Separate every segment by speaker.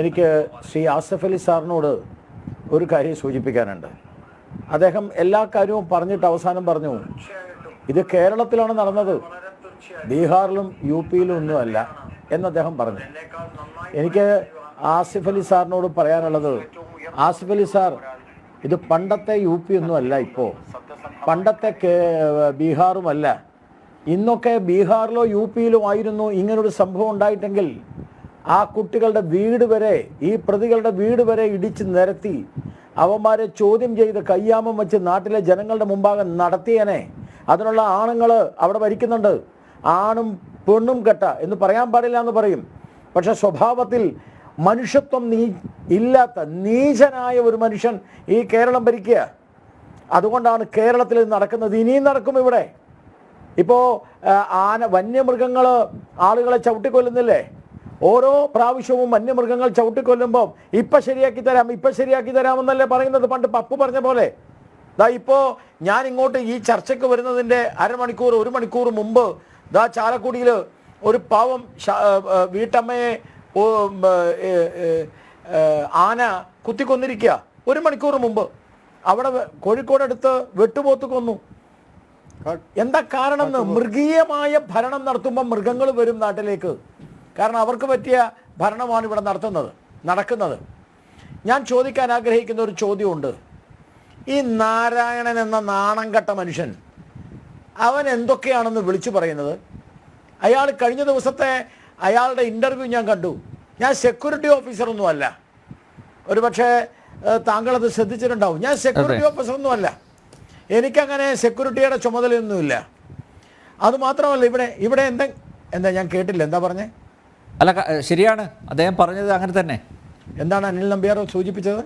Speaker 1: എനിക്ക് ശ്രീ ആസഫ് അലി സാറിനോട് ഒരു കാര്യം സൂചിപ്പിക്കാനുണ്ട്. അദ്ദേഹം എല്ലാ കാര്യവും പറഞ്ഞിട്ട് അവസാനം പറഞ്ഞു ഇത് കേരളത്തിലാണ് നടന്നത്. ബീഹാറിലും യു പിയിലും ഒന്നുമല്ല എന്ന് അദ്ദേഹം പറഞ്ഞു. എനിക്ക് ആസിഫ് അലി സാറിനോട് പറയാനുള്ളത് ആസിഫ് അലി സാർ ഇത് പണ്ടത്തെ യു പി ഒന്നും അല്ല ഇപ്പോൾ പണ്ടത്തെ ബീഹാറുമല്ല. ഇന്നൊക്കെ ബീഹാറിലോ യു പിയിലോ ആയിരുന്നു ഇങ്ങനൊരു സംഭവം ഉണ്ടായിട്ടെങ്കിൽ ആ കുട്ടികളുടെ വീട് വരെ ഈ പ്രതികളുടെ വീട് വരെ ഇടിച്ച് നിരത്തി അവന്മാരെ ചോദ്യം ചെയ്ത് കയ്യാമം വെച്ച് നാട്ടിലെ ജനങ്ങളുടെ മുമ്പാകെ നടത്തിയനെ. അതിനുള്ള ആണുങ്ങൾ അവിടെ ഭരിക്കുന്നുണ്ട്. ആണും പെണ്ണും കെട്ട എന്ന് പറയാൻ പാടില്ല എന്ന് പറയും. പക്ഷെ സ്വഭാവത്തിൽ മനുഷ്യത്വം നീ ഇല്ലാത്ത നീചനായ ഒരു മനുഷ്യൻ ഈ കേരളം ഭരിക്കുക. അതുകൊണ്ടാണ് കേരളത്തിൽ നടക്കുന്നത്. ഇനിയും നടക്കും ഇവിടെ. ഇപ്പോൾ ആന വന്യമൃഗങ്ങൾ ആളുകളെ ചവിട്ടിക്കൊല്ലുന്നില്ലേ? ഓരോ പ്രാവശ്യവും വന്യമൃഗങ്ങൾ ചവിട്ടിക്കൊല്ലുമ്പോൾ ഇപ്പം ശരിയാക്കി തരാം ഇപ്പം ശരിയാക്കി തരാമെന്നല്ലേ പറയുന്നത്? പണ്ട് പപ്പു പറഞ്ഞ പോലെ. ദാ ഇപ്പോൾ ഞാൻ ഇങ്ങോട്ട് ഈ ചർച്ചയ്ക്ക് വരുന്നതിന്റെ അരമണിക്കൂർ ഒരു മണിക്കൂർ മുമ്പ് ദാ ചാലക്കുടിയിൽ ഒരു പാവം വീട്ടമ്മയെ ആന കുത്തിക്കൊന്നിരിക്കുക ഒരു മണിക്കൂർ മുമ്പ്. അവിടെ കോഴിക്കോടടുത്ത് വെട്ടുപോത്ത് കൊന്നു. എന്താ കാരണം? മൃഗീയമായ ഭരണം നടത്തുമ്പോൾ മൃഗങ്ങൾ വരും നാട്ടിലേക്ക്. കാരണം അവർക്ക് പറ്റിയ ഭരണമാണ് ഇവിടെ നടത്തുന്നത് നടക്കുന്നത്. ഞാൻ ചോദിക്കാൻ ആഗ്രഹിക്കുന്ന ഒരു ചോദ്യമുണ്ട്. ഈ നാരായണൻ എന്ന നാണം കെട്ട മനുഷ്യൻ അവൻ എന്തൊക്കെയാണെന്ന് വിളിച്ചു പറയുന്നത്? അയാൾ കഴിഞ്ഞ ദിവസത്തെ അയാളുടെ ഇന്റർവ്യൂ ഞാൻ കണ്ടു. ഞാൻ സെക്യൂരിറ്റി ഓഫീസറൊന്നുമല്ല ഒരു പക്ഷേ താങ്കളത് ശ്രദ്ധിച്ചിട്ടുണ്ടാവും. ഞാൻ സെക്യൂരിറ്റി ഓഫീസറൊന്നുമല്ല എനിക്കങ്ങനെ സെക്യൂരിറ്റിയുടെ ചുമതലയൊന്നുമില്ല. അതുമാത്രമല്ല ഇവിടെ ഇവിടെ എന്താ എന്താ ഞാൻ കേട്ടില്ല എന്താ പറഞ്ഞേ?
Speaker 2: അല്ല ശരിയാണ്. അദ്ദേഹം പറഞ്ഞത് അങ്ങനെ തന്നെ.
Speaker 1: എന്താണ് അനിൽ നമ്പ്യാർ സൂചിപ്പിച്ചത്?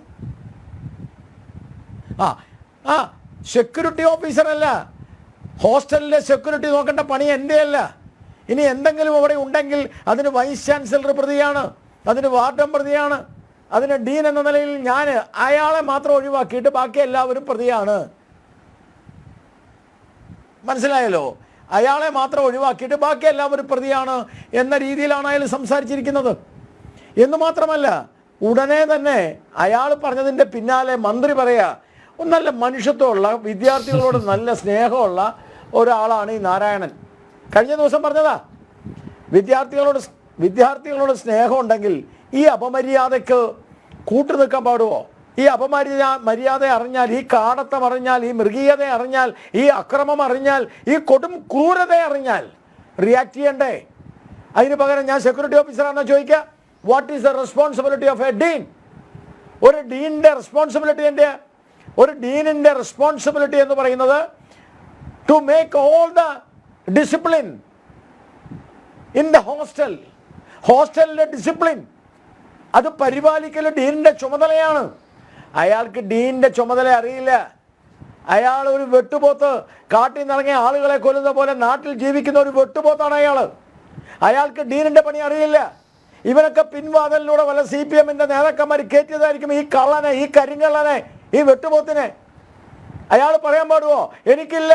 Speaker 1: ആ ആ സെക്യൂരിറ്റി ഓഫീസർ അല്ല. ഹോസ്റ്റലിലെ സെക്യൂരിറ്റി നോക്കേണ്ട പണി എന്റെ അല്ല ഇനി എന്തെങ്കിലും അവിടെ ഉണ്ടെങ്കിൽ അതിന് വൈസ് ചാൻസലർ പ്രതിയാണ് അതിന് വാർഡൻ പ്രതിയാണ് അതിന് ഡീൻ എന്ന നിലയിൽ ഞാൻ അയാളെ മാത്രം ഒഴിവാക്കിയിട്ട് ബാക്കി എല്ലാവരും പ്രതിയാണ്. മനസ്സിലായല്ലോ? അയാളെ മാത്രം ഒഴിവാക്കിയിട്ട് ബാക്കി എല്ലാവരും പ്രതിയാണ് എന്ന രീതിയിലാണ് അയാൾ സംസാരിച്ചിരിക്കുന്നത്. എന്ന് മാത്രമല്ല ഉടനെ തന്നെ അയാൾ പറഞ്ഞതിന്റെ പിന്നാലെ മന്ത്രി പറയാ "ഒരു നല്ല മനുഷ്യത്വമുള്ള വിദ്യാർത്ഥികളോട് നല്ല സ്നേഹമുള്ള ഒരാളാണ് ഈ നാരായണൻ. കഴിഞ്ഞ ദിവസം പറഞ്ഞതാ വിദ്യാർത്ഥികളോട് വിദ്യാർത്ഥികളോട് സ്നേഹമുണ്ടെങ്കിൽ ഈ അപമര്യാദയ്ക്ക് കൂട്ടു നിൽക്കാൻ പാടുമോ ഈ അപമര്യാദ മര്യാദ അറിഞ്ഞാൽ ഈ കാടത്തം അറിഞ്ഞാൽ ഈ മൃഗീയത അറിഞ്ഞാൽ ഈ അക്രമം അറിഞ്ഞാൽ ഈ കൊടും ക്രൂരത അറിഞ്ഞാൽ റിയാക്ട് ചെയ്യണ്ടേ? അതിന് പകരം ഞാൻ സെക്യൂരിറ്റി ഓഫീസറാണോ ചോദിക്കുക what is the responsibility of a dean ഒരു ഡീനിന്റെ റെസ്പോൺസിബിലിറ്റി എന്റെ ഒരു ഡീനിന്റെ റെസ്പോൺസിബിലിറ്റി എന്ന് പറയുന്നത് to make all the discipline in the hostel ഹോസ്റ്റലിന്റെ discipline അത് പരിപാലിക്കൽ ഡീനിന്റെ ചുമതലയാണ്. അയാൾക്ക് ഡീന്റെ ചുമതല അറിയില്ല. അയാൾ ഒരു വെട്ടുപോത്ത് കാട്ടിൽ നിന്നിറങ്ങിയ ആളുകളെ കൊല്ലുന്ന പോലെ നാട്ടിൽ ജീവിക്കുന്ന ഒരു വെട്ടുപോത്താണ് അയാൾ അയാൾക്ക് ഡീനിന്റെ പണി അറിയില്ല. ഇവനൊക്കെ പിൻവാതിലിലൂടെ വല്ല സി പി എമ്മിന്റെ നേതാക്കന്മാർ കയറ്റിയതായിരിക്കും ഈ കള്ളനെ ഈ കരിങ്കള്ളനെ ഈ വെട്ടുപോത്തിനെ. അയാൾ പറയാൻ പാടുമോ എനിക്കില്ല.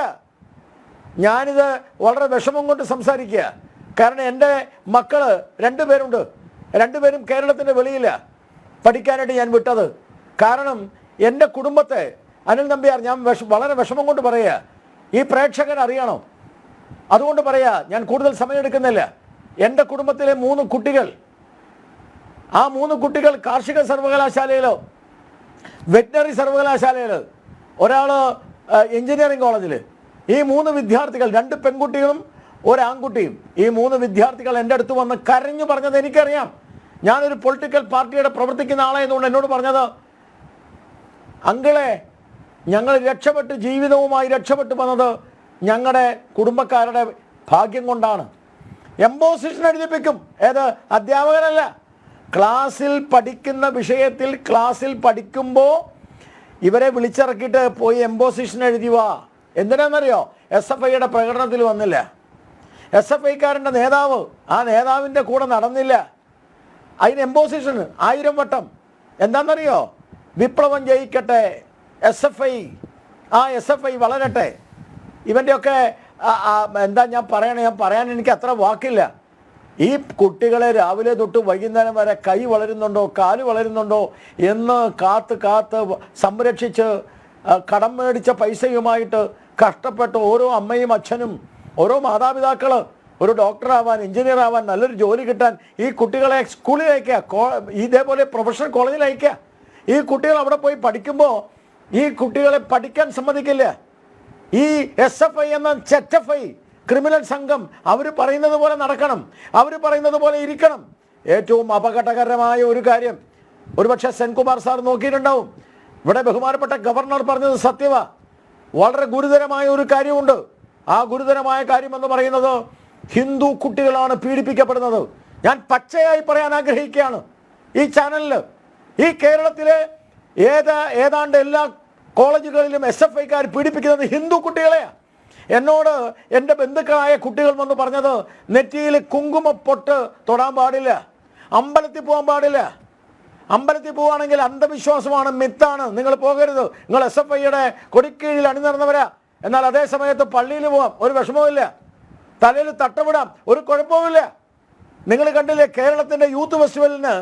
Speaker 1: ഞാനിത് വളരെ വിഷമം കൊണ്ട് സംസാരിക്കുക. കാരണം എന്റെ മക്കൾ രണ്ടുപേരുണ്ട്. രണ്ടുപേരും കേരളത്തിന്റെ വെളിയില്ല പഠിക്കാനായിട്ട് ഞാൻ വിട്ടത്. കാരണം എന്റെ കുടുംബത്തെ അനിൽ നമ്പ്യാർ ഞാൻ വിഷ വളരെ വിഷമം കൊണ്ട് പറയുക ഈ പ്രേക്ഷകൻ അറിയണം. അതുകൊണ്ട് പറയാ ഞാൻ കൂടുതൽ സമയം എടുക്കുന്നില്ല. എന്റെ കുടുംബത്തിലെ മൂന്ന് കുട്ടികൾ ആ മൂന്ന് കുട്ടികൾ കാർഷിക സർവകലാശാലയിലോ വെറ്റിനറി സർവകലാശാലയിലോ ഒരാൾ എഞ്ചിനീയറിംഗ് കോളേജിൽ ഈ മൂന്ന് വിദ്യാർത്ഥികൾ രണ്ട് പെൺകുട്ടികളും ഒരു ആൺകുട്ടിയും ഈ മൂന്ന് വിദ്യാർത്ഥികൾ എന്റെ അടുത്ത് വന്ന് കരഞ്ഞു പറഞ്ഞത് എനിക്കറിയാം. ഞാനൊരു പൊളിറ്റിക്കൽ പാർട്ടിയുടെ പ്രവർത്തിക്കുന്ന ആളായതുകൊണ്ട് എന്നോട് പറഞ്ഞത് അങ്കിളെ ഞങ്ങൾ രക്ഷപ്പെട്ട് ജീവിതവുമായി രക്ഷപ്പെട്ടു വന്നത് ഞങ്ങളുടെ കുടുംബക്കാരുടെ ഭാഗ്യം കൊണ്ടാണ്. എംബോസിഷൻ എഴുതിപ്പിക്കും. ഏത്? അധ്യാപകരല്ല ക്ലാസ്സിൽ പഠിക്കുന്ന വിഷയത്തിൽ ക്ലാസ്സിൽ പഠിക്കുമ്പോൾ ഇവരെ വിളിച്ചിറക്കിയിട്ട് പോയി എംബോസിഷൻ എഴുതിവാ എന്തിനാണെന്നറിയോ? എസ് എഫ് ഐയുടെ പ്രകടനത്തിൽ വന്നില്ല. എസ് എഫ് ഐക്കാരന്റെ നേതാവ് ആ നേതാവിന്റെ കൂടെ നടന്നില്ല. അതിന് എംബോസിഷൻ ആയിരം വട്ടം. എന്താണെന്നറിയോ? വിപ്ലവം ജയിക്കട്ടെ. എസ് എഫ് ഐ ആ എസ് എഫ് ഐ വളരട്ടെ. ഇവന്റെയൊക്കെ എന്താ ഞാൻ പറയണേ? ഞാൻ പറയാൻ എനിക്ക് അത്ര വാക്കില്ല. ഈ കുട്ടികളെ രാവിലെ തൊട്ട് വൈകുന്നേരം വരെ കൈ വളരുന്നുണ്ടോ കാൽ വളരുന്നുണ്ടോ എന്ന് കാത്ത് കാത്ത് സംരക്ഷിച്ച് കടം മേടിച്ച പൈസയുമായിട്ട് കഷ്ടപ്പെട്ട് ഓരോ അമ്മയും അച്ഛനും ഓരോ മാതാപിതാക്കൾ ഒരു ഡോക്ടറാവാൻ എഞ്ചിനീയർ ആവാൻ നല്ലൊരു ജോലി കിട്ടാൻ ഈ കുട്ടികളെ സ്കൂളിൽ അയക്കുക ഇതേപോലെ പ്രൊഫഷണൽ കോളേജിൽ അയക്കുക ഈ കുട്ടികൾ അവിടെ പോയി പഠിക്കുമ്പോൾ ഈ കുട്ടികളെ പഠിക്കാൻ സമ്മതിക്കില്ല. ഈ എസ് എഫ് ഐ എന്ന ചെറ്റ് എഫ് ഐ ക്രിമിനൽ സംഘം അവർ പറയുന്നത് പോലെ നടക്കണം. അവർ പറയുന്നത് പോലെ ഇരിക്കണം. ഏറ്റവും അപകടകരമായ ഒരു കാര്യം ഒരുപക്ഷെ സെൻകുമാർ സാർ നോക്കിയിട്ടുണ്ടാവും. ഇവിടെ ബഹുമാനപ്പെട്ട ഗവർണർ പറഞ്ഞത് സത്യവ. വളരെ ഗുരുതരമായ ഒരു കാര്യമുണ്ട്. ആ ഗുരുതരമായ കാര്യം എന്ന് പറയുന്നത് ഹിന്ദു കുട്ടികളാണ് പീഡിപ്പിക്കപ്പെടുന്നത്. ഞാൻ പച്ചയായി പറയാൻ ആഗ്രഹിക്കുകയാണ്. ഈ ചാനലിൽ ഈ കേരളത്തിലെ ഏത് ഏതാണ്ട് എല്ലാ കോളേജുകളിലും എസ് എഫ് ഐക്കാർ പീഡിപ്പിക്കുന്നത് ഹിന്ദു കുട്ടികളെയാണ് എന്നോട് എന്റെ ബന്ധുക്കളായ കുട്ടികൾ വന്ന് പറഞ്ഞത് നെറ്റിയിൽ കുങ്കുമപ്പൊട്ട് തൊടാൻ പാടില്ല അമ്പലത്തിൽ പോകാൻ പാടില്ല അമ്പലത്തിൽ പോവുകയാണെങ്കിൽ അന്ധവിശ്വാസമാണ് മിത്താണ് നിങ്ങൾ പോകരുത് നിങ്ങൾ എസ് എഫ് ഐയുടെ കൊടിക്കീഴിൽ അണിനിറന്നവരാ എന്നാൽ അതേ സമയത്ത് പള്ളിയിൽ പോവാം ഒരു വിഷമവുമില്ല തലയിൽ തട്ടവിടാം ഒരു കുഴപ്പവുമില്ല നിങ്ങൾ കണ്ടില്ലേ കേരളത്തിന്റെ യൂത്ത് ഫെസ്റ്റിവലിന്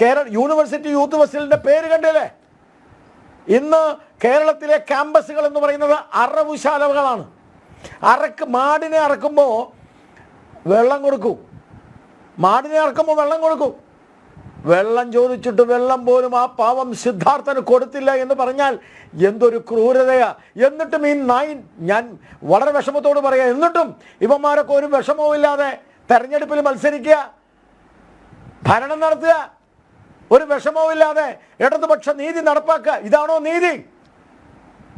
Speaker 1: കേരള യൂണിവേഴ്സിറ്റി യൂത്ത് ഫെസ്റ്റിവലിന്റെ പേര് കണ്ടില്ലേ? ഇന്ന് കേരളത്തിലെ ക്യാമ്പസുകൾ എന്ന് പറയുന്നത് അറവുശാലകളാണ് അറക്ക് മാടിനെ അറക്കുമ്പോൾ വെള്ളം കൊടുക്കും. മാടിനെ അറക്കുമ്പോൾ വെള്ളം കൊടുക്കും. വെള്ളം ചോദിച്ചിട്ട് വെള്ളം പോലും ആ പാവം സിദ്ധാർത്ഥന് കൊടുത്തില്ല എന്ന് പറഞ്ഞാൽ എന്തൊരു ക്രൂരതയാ. എന്നിട്ടും ഈ നായി ഞാൻ വളരെ വിഷമത്തോട് പറയാം എന്നിട്ടും ഇവന്മാരൊക്കെ ഒരു വിഷമവും ഇല്ലാതെ തെരഞ്ഞെടുപ്പിൽ മത്സരിക്കുക ഭരണം നടത്തുക ഒരു വിഷമവും ഇല്ലാതെ ഇടതുപക്ഷ നീതി നടപ്പാക്കുക. ഇതാണോ നീതി?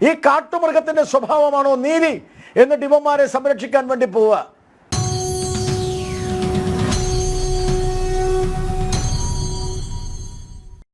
Speaker 1: ഈ കാട്ടുമൃഗത്തിന്റെ സ്വഭാവമാണോ നീതി? എന്ന് ഇവന്മാരെ സംരക്ഷിക്കാൻ വേണ്ടി പോവുക.